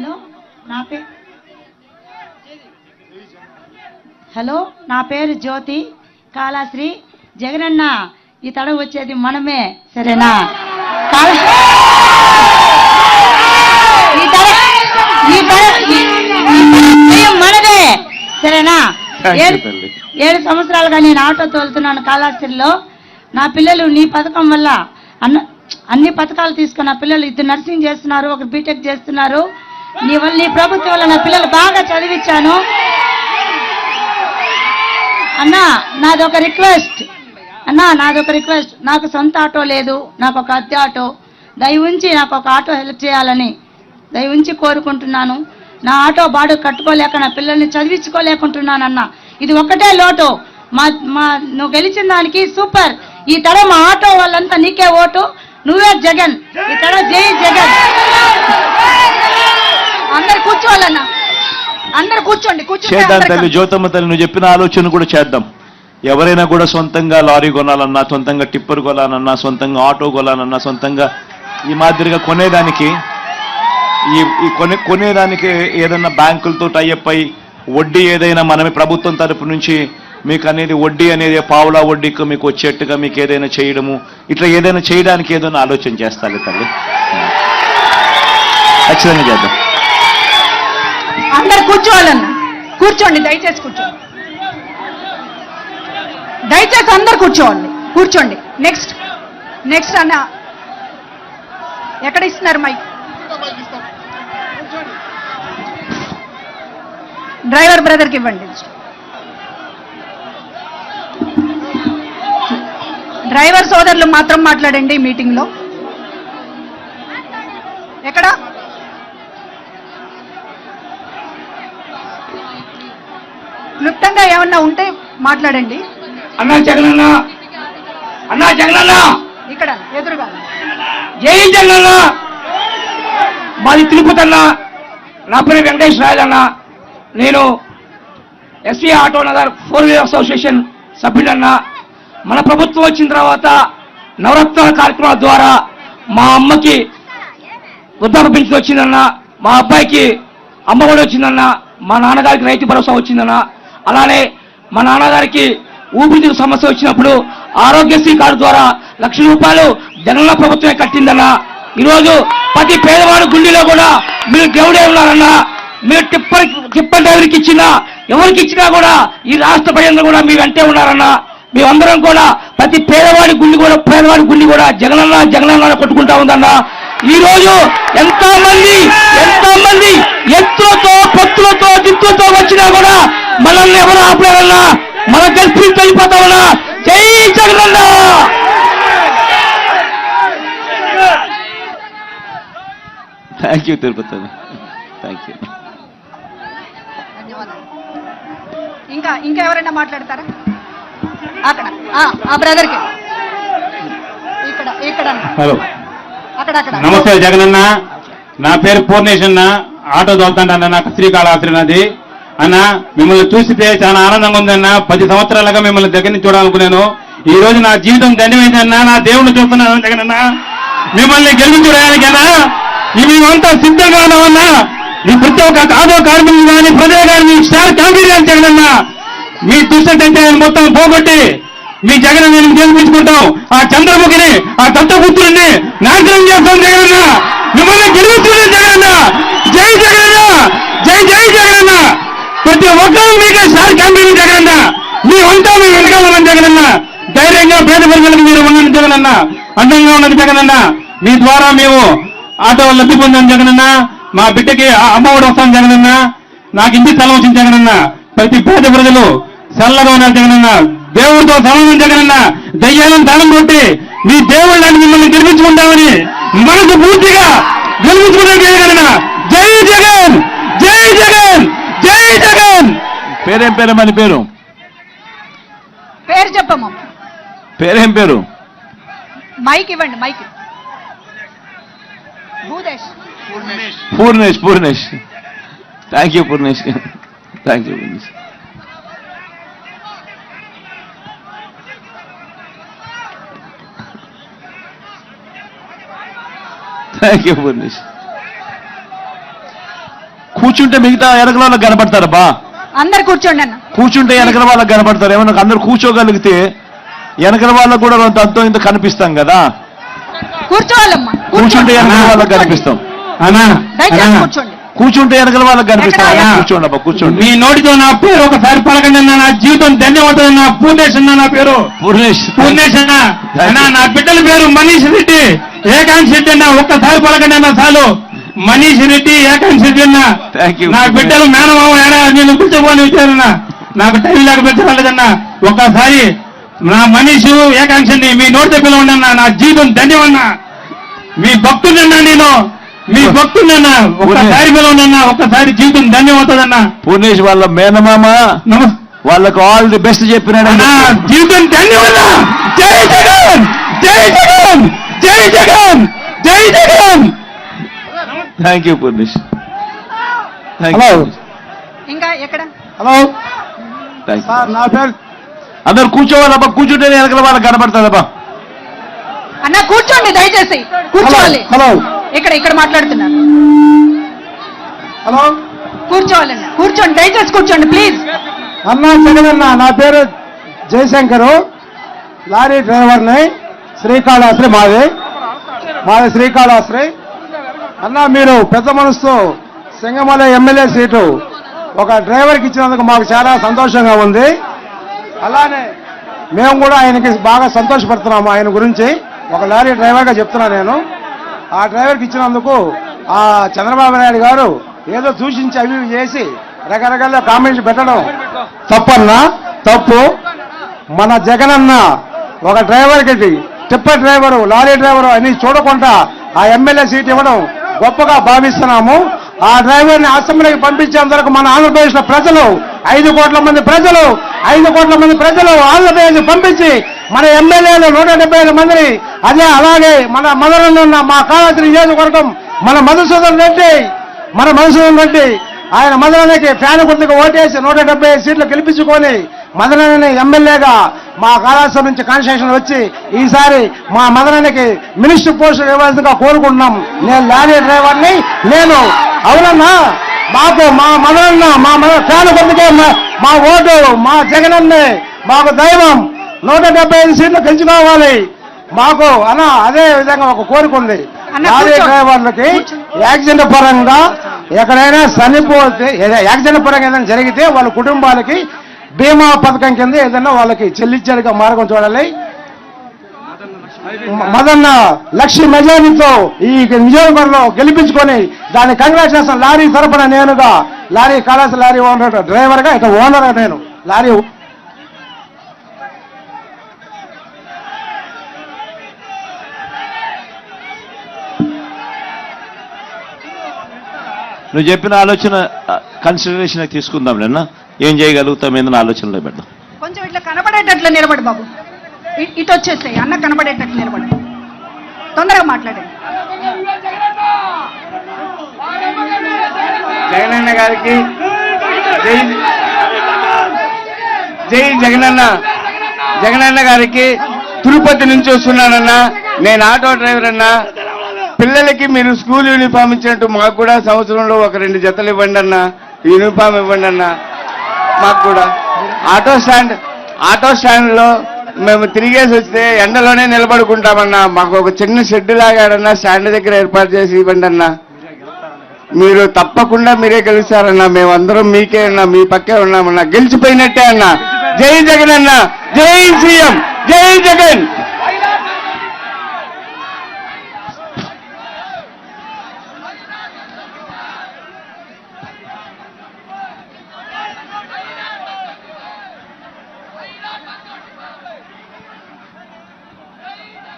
Hello నా పేరు hello నా పేరు జ్యోతి కాళాశ్రీ జగనన్న ఈ తడ వచ్చేది మనమే సరేనా? మనదే సరేనా? ఏడు సంవత్సరాలుగా నేను ఆటో తోలుతున్నాను కాళాశ్రీలో. నా పిల్లలు నీ పథకం వల్ల అన్న అన్ని పథకాలు తీసుకుని నా పిల్లలు ఇద్దరు నర్సింగ్ చేస్తున్నారు ఒకరు బీటెక్ చేస్తున్నారు. నీ వల్ల నీ ప్రభుత్వం వల్ల నా పిల్లలు బాగా చదివించాను. అన్నా నాదొక రిక్వెస్ట్. అన్నా నాదొక రిక్వెస్ట్. నాకు సొంత ఆటో లేదు నాకు ఒక అద్దె ఆటో. దయ ఉంచి నాకు ఒక ఆటో హెల్ప్ చేయాలని దయ ఉంచి కోరుకుంటున్నాను. నా ఆటో బాడు కట్టుకోలేక నా పిల్లల్ని చదివించుకోలేకుంటున్నానన్నా. ఇది ఒకటే లోటు. మా మా నువ్వు గెలిచిన దానికి సూపర్. ఈ తడ మా ఆటో వాళ్ళంతా నీకే ఓటు. నువ్వే జగన్. ఈ తడ జై జగన్. అందరు కూర్చోవాలన్నా. అందరు కూర్చోండి కూర్చోండి చేద్దాం తల్లి జ్యోతమ్మ తల్లి నువ్వు చెప్పిన ఆలోచన కూడా చేద్దాం. ఎవరైనా కూడా సొంతంగా లారీ కొనాలన్నా సొంతంగా టిప్పర్ కొనాలన్నా సొంతంగా ఆటో కొనాలన్నా సొంతంగా ఈ మాదిరిగా కొనేదానికి ఈ ఈ కొనే కొనేదానికి ఏదైనా బ్యాంకులతో టైఅప్ అయి వడ్డీ ఏదైనా మనమే ప్రభుత్వం తరపు నుంచి మీకు అనేది వడ్డీ అనేది పావులా వడ్డీకి మీకు వచ్చేట్టుగా మీకు ఏదైనా చేయడము ఇట్లా ఏదైనా చేయడానికి ఏదైనా ఆలోచన చేస్తాలి తల్లి. ఖచ్చితంగా చేద్దాం. అందరు కూర్చోవాలన్న. కూర్చోండి దయచేసి కూర్చోండి. దయచేసి అందరు కూర్చోవాలి కూర్చోండి. నెక్స్ట్ నెక్స్ట్ అన్న. ఎక్కడ ఇస్తున్నారు మైక్ డ్రైవర్ బ్రదర్కి ఇవ్వండి. డ్రైవర్ సోదరులు మాత్రం మాట్లాడండి మీటింగ్లో ఎక్కడ క్లుప్తంగా ఏమన్నా ఉంటే మాట్లాడండి. అన్నా జగనన్న అన్నా జగనన్న. ఇక్కడ ఎదురుగా. జై జగనన్న. మాది తిరుపతి అన్న. నా పేరు వెంకటేష్ రాయల్ అన్న. నేను SC auto Nagar four wheeler association సభ్యుడన్న మన ప్రభుత్వం వచ్చిన తర్వాత నవరత్నాల కార్యక్రమాల ద్వారా మా అమ్మకి వృద్ధాప్య పెన్షన్ వచ్చిందన్న. మా అబ్బాయికి అమ్మఒడి వచ్చిందన్న. మా నాన్నగారికి రైతు భరోసా వచ్చిందన్న. అలానే మా నాన్నగారికి ఊపిరితిత్తు సమస్య వచ్చినప్పుడు ఆరోగ్యశ్రీ కార్డు ద్వారా లక్ష రూపాయలు జగనన్న ప్రభుత్వమే కట్టిందన్న. ఈరోజు ప్రతి పేదవాడు గుండెలో కూడా మీరు దేవుడే ఉన్నారన్నా. మీరు టిప్పర్ టిప్పర్ డ్రైవర్కి ఇచ్చినా ఎవరికి ఇచ్చినా కూడా ఈ రాష్ట్ర ప్రజలు కూడా మీ వెంటే ఉన్నారన్నా. మేమందరం కూడా ప్రతి పేదవాడి గుండి కూడా పేదవాడి గుండి కూడా జగనన్న జగనన్న కొట్టుకుంటా ఉందన్న. ఈ రోజు ఎంతో మంది ఎంతో మంది ఎత్తులతో పొత్తులతో దిత్తులతో వచ్చినా కూడా మనల్ని ఎవరు ఆపలేరన్నా? మన గెలిపి వెళ్ళిపోతామన్నా? జై Jagananna thank you Tirupati thank you ఇంకా ఇంకా ఎవరైనా మాట్లాడతారా? అక్కడ ఆ, ఆ బ్రదర్కి ఇక్కడ ఇక్కడ హలో అక్కడ అక్కడ. నమస్తే జగనన్న నా పేరు పూర్ణేష్ అన్న. ఆటో తోలుతాంట నాకు శ్రీకాళహస్తి నది. అన్న మిమ్మల్ని చూసితే చాలా ఆనందంగా ఉందన్న. పది సంవత్సరాలుగా మిమ్మల్ని దగ్గర నుంచి చూడాలనుకున్నాను. ఈ రోజు నా జీవితం ధన్యమైందన్న. నా దేవుణ్ణి చూస్తున్నాను జగనన్నా మిమ్మల్ని గెలిపించడానికైనా మేమంతా సిద్ధంగా ఉన్నామన్నా. మీ ప్రతి ఒక్క ఆటో కార్మికులు కానీ ప్రజలు కానీ మీ స్టార్ కాంగ్రెస్ జగనన్న. మీ దుష్టంటే మొత్తం పోగొట్టి మీ జగన్ నేను గెలిపించుకుంటాం. ఆ చంద్రముఖిని ఆ దత్తపుత్రుడిని నాశనం చేస్తాం జగనన్న. మిమ్మల్ని గెలిపించుకునే జగనన్న. జై జగనన్న. జై జై జగన్ ప్రతి ఒక్కరూ మీకే సార్ క్యాంపెయిన్ జగనన్న. మీ ఉంటా మీ వెనకాల జగనన్న. ధైర్యంగా పేద ప్రజలకు మీరు ఉండండి జగనన్న. అండంగా ఉన్నది జగనన్న. మీ ద్వారా మేము ఆటో లబ్ధి పొందాం జగనన్న. మా బిడ్డకి ఆ- అమ్మఒడి వస్తాం జగనన్న. నాకు ఇంటి స్థలం వచ్చింది జగనన్న. ప్రతి పేద ప్రజలు చల్లగా ఉన్నారు జగనన్న. దేవుడితో సమానం జగనన్న. దయ్యాలను దానం కొట్టి మీ దేవుళ్ళని మిమ్మల్ని గెలిపించుకుంటామని మనసు పూర్తిగా గెలిపించుకుంటాం జగనన్న జై జగన్ జై జగన్ జై జగన్ పేరేం పేరు మన పేరు? పేరు చెప్పమ్మ. పేరేం పేరు? మైక్ ఇవ్వండి mike. Bhudesh. Purnesh Purnesh. Thank you Purnesh. Thank you Purnesh. Thank you Purnesh. కూర్చుంటే మిగతా వెనకల వాళ్ళకి కనపడతారబ్బా అందరు కూర్చోండి అన్న. కూర్చుంటే వెనకల వాళ్ళకి కనపడతారు. ఏమన్నా అందరు కూర్చోగలిగితే వెనకల వాళ్ళకు కూడా అంతో ఇంత కనిపిస్తాం కదా? కూర్చోవాలమ్మా కూర్చుంటే వెనకల వాళ్ళకి కనిపిస్తాం. అన్నా దయచేసి అన్నా, కూర్చోండి. కూర్చుంటే వెనకల వాళ్ళకి కనిపిస్తాం? కూర్చోండి అబ్బా కూర్చోండి. మీ నోటితో నా పేరు ఒకసారి పలకండి అన్న నా జీవితం ధన్యవాదాలు నా పూర్ణేష్ అన్న నా పేరు. పూర్ణేష్ పూర్ణేష్ అన్న. అన్న నా బిడ్డల పేరు మనీష్ రెడ్డి ఏకాంక్ష రెడ్డి అన్న ఒక్కసారి పలకండి అన్న చాలు. మనీష్ రెడ్డి ఏకాంక్ష రెడ్డి అన్న Thank you. నా బిడ్డలు మేనమామ ఏడా నేను పిలిచిపోని వచ్చానన్న నాకు టైం లేక పిలిచలేదన్న ఒక్కసారి నా మనీషు ఏకాంక్షని మీ నోటితో పిలవండి అన్న. నా జీవితం ధన్యమన్నా మీ భక్తుడన్నా నేను. మీ భక్తుడన్నా ఒక్కసారి పిలవండి ఒక్కసారి జీవితం ధన్యమవుతుందన్నా పూర్ణేష్ వాళ్ళ మేనమామ వాళ్ళకు ఆల్ ది బెస్ట్ చెప్పినాడు. అన్నా జీవితం జగన్ జై జగన్! జై జగన్! జై Jagan! Thank you Purnesh thank hello you ఇంకా ఎక్కడ? హలో సార్ నా పేరు అందరు కూర్చోవాలబ్బా కూర్చుంటే వెనకల వాళ్ళకి కనపడుతుందబ్బా అన్న కూర్చోండి దయచేసి. కూర్చోవాలి. హలో ఇక్కడ ఇక్కడ మాట్లాడుతున్నారు. హలో కూర్చోవాలన్న కూర్చోండి దయచేసి కూర్చోండి ప్లీజ్ అన్నా జగనన్న నా పేరు జయశంకరు. లారీ డ్రైవర్ని శ్రీకాళహస్తి మాది. మాది శ్రీకాళహస్తి. అన్నా మీరు పెద్ద మనసుతో సింగమల ఎమ్మెల్యే సీటు ఒక డ్రైవర్కి ఇచ్చినందుకు మాకు చాలా సంతోషంగా ఉంది. అలానే మేము కూడా ఆయనకి బాగా సంతోషపడుతున్నాము ఆయన గురించి. ఒక లారీ డ్రైవర్గా చెప్తున్నా నేను. ఆ డ్రైవర్కి ఇచ్చినందుకు ఆ చంద్రబాబు నాయుడు గారు ఏదో సూచించి అవి చేసి రకరకాల కామెంట్స్ పెట్టడం తప్పన్నా తప్పు. మన జగనన్న ఒక డ్రైవర్కి టిప్పర్ డ్రైవరు లారీ డ్రైవరు అని చూడకుండా ఆ ఎమ్మెల్యే సీట్ ఇవ్వడం గొప్పగా భావిస్తున్నాము. ఆ డ్రైవర్ని అసెంబ్లీకి పంపించేందుకు మన ఆంధ్రప్రదేశ్లో ప్రజలు ఐదు కోట్ల మంది ప్రజలు ఐదు కోట్ల మంది ప్రజలు ఆంధ్రప్రదేశ్ పంపించి మన ఎమ్మెల్యేలు నూట డెబ్బై ఐదు మందిని అదే అలాగే మన మదనలో ఉన్న మా కాళాద్రి నియోజకవర్గం మన మధుసూదన్ రెడ్డి మన మధుసూదన్ రెడ్డి ఆయన మదనానికి ఫ్యాన్ గుర్తుకు ఓటేసి నూట డెబ్బై సీట్లు గెలిపించుకొని మదనాన్ని ఎమ్మెల్యేగా మా కళాశాల నుంచి కాన్స్టిట్యూషన్ వచ్చి ఈసారి మా మదనానికి మినిస్టర్ పోస్ట్ ఇవ్వాల్సిందిగా కోరుకుంటున్నాం. నేను లారీ డ్రైవర్ని నేను అవునన్నా మాకు మా మదనన్న మా మద- ఫ్యాన్ గుర్తుకే మా- ఓటు మా జగనన్నే మాకు దైవం. నూట డెబ్బై ఐదు సీట్లు గెలుచుకోవాలి. మాకు అన్న అదే విధంగా ఒక కోరిక ఉంది అన్న, లారీ. డ్రైవర్లకి యాక్సిడెంట్ పరంగా ఎక్కడైనా చనిపోతే యాక్సిడెంట్ పరంగా ఏదైనా జరిగితే వాళ్ళ కుటుంబాలకి బీమా పథకం కింద ఏదైనా వాళ్ళకి చెల్లించేదిగా మార్గం చూడాలి. మదన్న లక్ష్మి మెజారిటీతో ఈ నియోజకవర్గంలో గెలిపించుకొని దాని కంగ్రాచులేషన్ లారీ తరపున నేనుగా లారీ కళాశాల లారీ ఓనర్ డ్రైవర్గా ఇక ఓనర్ నేను. లారీ నువ్వు చెప్పిన ఆలోచన కన్సిడరేషన్ తీసుకుందాం నిన్న ఏం చేయగలుగుతాం ఏందని ఆలోచనలో పెడదాం. కొంచెం ఇట్లా కనబడేటట్లు నిలబడు బాబు. ఇటు వచ్చేసాయి అన్న కనబడేటట్లు నిలబడు. తొందరగా మాట్లాడండి జగనన్న గారికి జై జై జగనన్న. జగనన్న గారికి తిరుపతి నుంచి వస్తున్నానన్నా. నేను ఆటో డ్రైవర్ అన్నా. పిల్లలకి మీరు స్కూల్ యూనిఫామ్ ఇచ్చినట్టు మాకు కూడా సంవత్సరంలో ఒక రెండు జతలు ఇవ్వండి అన్న. యూనిఫామ్ ఇవ్వండి అన్న. మాకు కూడా. ఆటో స్టాండ్ ఆటో స్టాండ్లో మేము తిరిగేసి వస్తే ఎండలోనే నిలబడుకుంటామన్నా. మాకు ఒక చిన్న షెడ్ లాగాడన్నా స్టాండ్ దగ్గర ఏర్పాటు చేసి ఇవ్వండి అన్నా. మీరు తప్పకుండా మీరే గెలుస్తారన్నా. మేమందరం మీకే అన్నా మీ పక్కే ఉన్నామన్నా. గెలిచిపోయినట్టే అన్నా. జై జగన్ అన్న. జై సీఎం. జై జగన్.